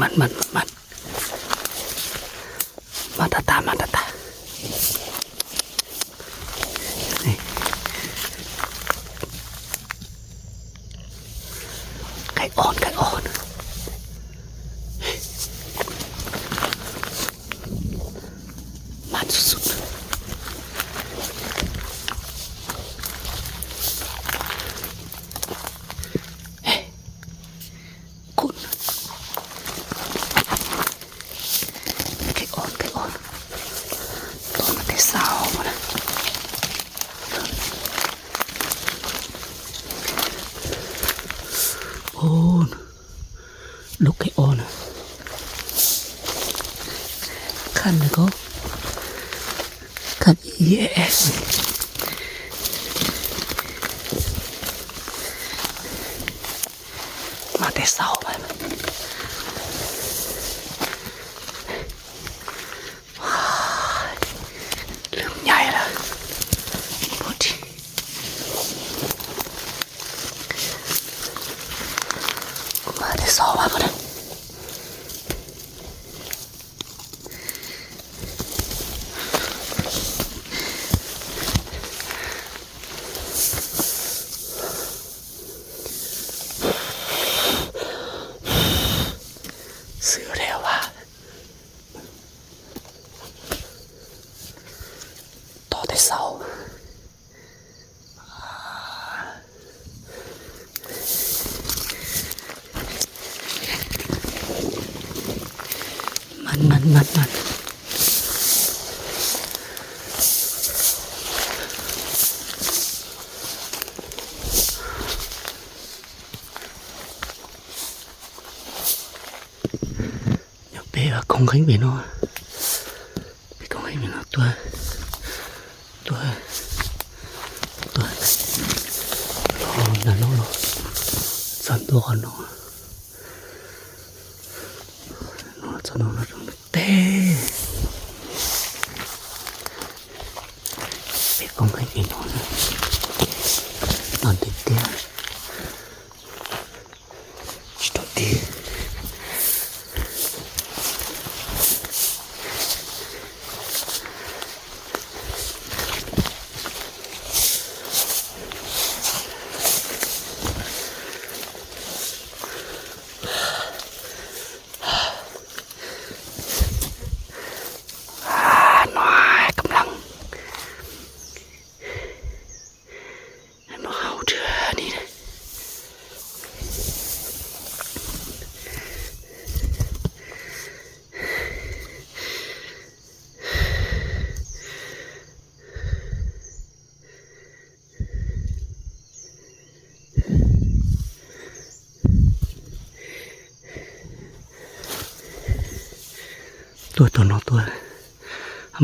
มันมันมันมาตาตามาตาตาไก่อ่อนไก่อ่อน on look at on can go can yes mà để sau mà. Wow, lượng そうは mặt mặt. Nhập bé và con gánh về nó con gánh về nó tua tua tua lo là lo lo dần tua nó. Nó cho nó nó Okay. ตัวตัวน้องตัว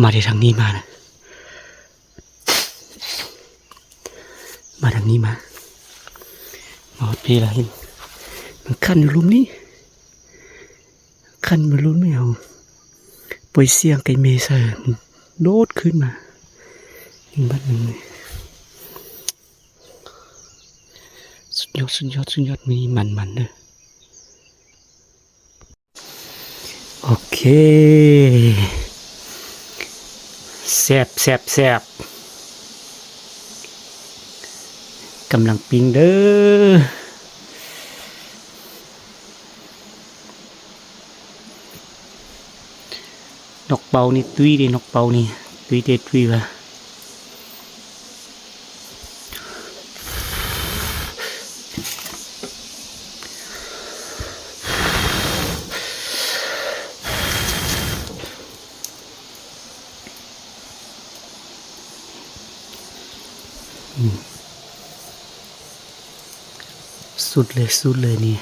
มาที่ทางนี้มานะ มาทางนี้มามาวัดพี่ละห็นมันคันอยู่ลุมนี้คันมาลุ้นไม่เอาปอยเสียงไก่เมเซอร์มันโดดขึ้นมาอีกบัดหนึ่งเลยสุดยอดสุดยอดสุดยอดมีมันมันเนอะโอ เคแซบแซบแซบกำลังปิ้งเด้อนกเป่านี่ตุยเด้นกเป่านี่ตุยเด็ดตุยว่ะ สุดเลย สุดเลยนี่